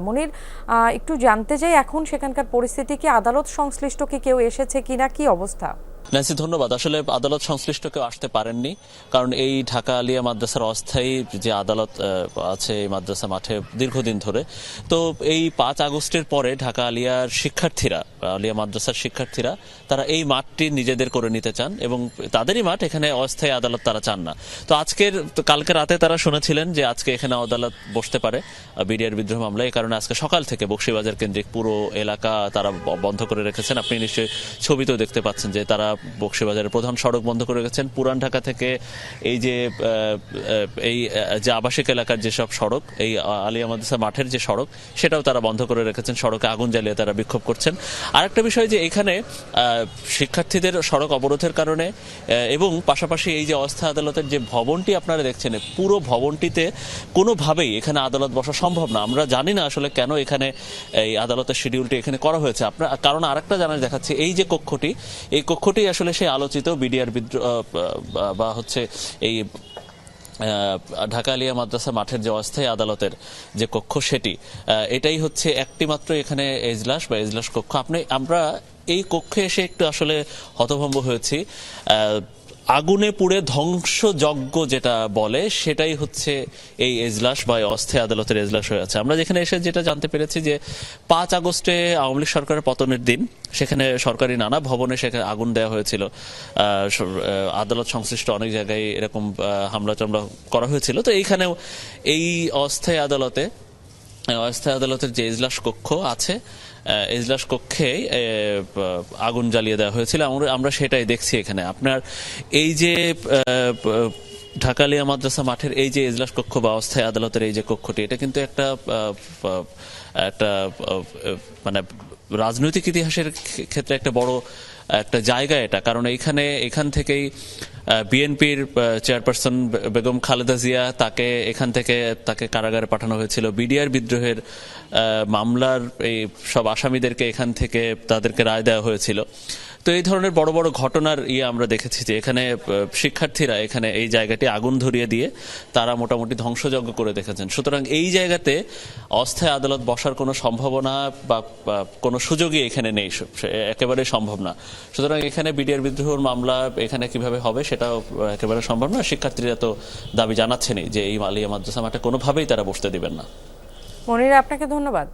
মনির একটু জানতে চাই, এখন সেখানকার পরিস্থিতি কি? আদালত সংশ্লিষ্ট কি কেউ এসেছে কিনা? কি অবস্থা? ন্যান্সি, ধন্যবাদ। আসলে আদালত সংশ্লিষ্ট কেউ আসতে পারেননি, কারণ এই ঢাকা আলিয়া মাদ্রাসার অস্থায়ী যে আদালত আছে এই মাদ্রাসা মাঠে দীর্ঘদিন ধরে। তো এই পাঁচ আগস্টের পরে ঢাকা আলিয়ার শিক্ষার্থীরা, আলিয়া মাদ্রাসার শিক্ষার্থীরা, তারা এই মাঠটি নিজেদের করে নিতে চান এবং তাদেরই মাঠ এখানে অস্থায়ী আদালত তারা চান না। তো আজকের কালকে রাতে তারা শুনেছিলেন যে আজকে এখানে আদালত বসতে পারে বিডিআর বিদ্রোহ মামলায়। এই কারণে আজকে সকাল থেকে বক্সিবাজার কেন্দ্রিক পুরো এলাকা তারা বন্ধ করে রেখেছেন। আপনি নিশ্চয়ই ছবিতেও দেখতে পাচ্ছেন যে তারা বক্সিবাজারের প্রধান সড়ক বন্ধ করে রেখেছেন। পুরান ঢাকা থেকে এই যে এই যে আবাসিক এলাকার যেসব সড়ক, এই আলিয়া মাদ্রাসা মাঠের যে সড়ক, সেটাও তারা বন্ধ করে রেখেছেন। সড়কে আগুন জ্বালিয়ে তারা বিক্ষোভ করছেন। আরেকটা বিষয় যে এখানে শিক্ষার্থীদের সড়ক অবরোধের কারণে এবং পাশাপাশি এই যে অস্থা আদালতের যে ভবনটি আপনারা দেখছেন, পুরো ভবনটিতে কোনোভাবেই এখানে আদালত বসা সম্ভব না। আমরা জানি না আসলে কেন এখানে এই আদালতের শিডিউলটি এখানে করা হয়েছে। আপনার, কারণ আরেকটা জানা দেখাচ্ছে, এই যে কক্ষটি, এই কক্ষটি আসলে সেই আলোচিত বিডিআর বিদ্রোহ বা- হচ্ছে এই ঢাকা আলিয়া মাদ্রাসা মাঠের যে অস্থায়ী আদালতের যে কক্ষ সেটি এটাই হচ্ছে একটি মাত্র এখানে এজলাস বা এজলাস কক্ষ। আপনি, আমরা এই কক্ষে এসে একটু আসলে হতভম্ব হয়েছি। আগুনে পুড়ে ধ্বংসযজ্ঞ যেটা বলে, সেটাই হচ্ছে এই এজলাস বা অস্থায়ী আদালতের এজলাস হয়ে আছে। আমরা যেখানে এসে যেটা জানতে পেরেছি যে পাঁচ আগস্টে আওয়ামী লীগ সরকারের পতনের দিন, সেখানে সরকারি নানা ভবনে সেখানে আগুন দেওয়া হয়েছিল। আদালত সংশ্লিষ্ট অনেক জায়গায় এরকম হামলা টামলা করা হয়েছিল। তো এইখানেও এই অস্থায়ী আদালতে অস্থায়ী আদালতের যে এজলাস কক্ষ আছে এজলাস কক্ষে আগুন জ্বালিয়ে দেওয়া হয়েছিল। আমরা সেটাই দেখছি এখানে। আপনার এই যে ঢাকালিয়া মাদ্রাসা মাঠের এই যে এজলাস কক্ষ বা অস্থায়ী আদালতের এই যে কক্ষটি, এটা কিন্তু একটা একটা মানে রাজনৈতিক ইতিহাসের ক্ষেত্রে একটা বড় একটা জায়গা এটা। কারণ এইখানে, এখান থেকেই বিএনপির চেয়ারপারসন বেগম খালেদা জিয়া তাকে, এখান থেকে তাকে কারাগারে পাঠানো হয়েছিল। বিডিআর বিদ্রোহের মামলার এই সব আসামিদেরকে এখান থেকে তাদেরকে রায় দেওয়া হয়েছিল। তো এই ধরনের বড় বড় ঘটনার ইয়ে আমরা দেখেছি যে এখানে শিক্ষার্থীরা এখানে এই জায়গাটি আগুন ধরিয়ে দিয়ে তারা মোটামুটি ধ্বংসযজ্ঞ করে দেখেছেন। সুতরাং এই জায়গাতে অস্থায়ী আদালত বসার কোনো সম্ভাবনা বা কোনো সুযোগই এখানে নেই। একেবারে সম্ভব না। সুতরাং এখানে বিডিআর বিদ্রোহের মামলা এখানে কীভাবে হবে সেটাও একেবারে সম্ভব না শিক্ষার্থীরা তো দাবি জানাচ্ছেনই যে এই মালিয়া মাদ্রাসা মাঠে কোনোভাবেই তারা বসতে দেবেন না। মনির, আপনাকে ধন্যবাদ।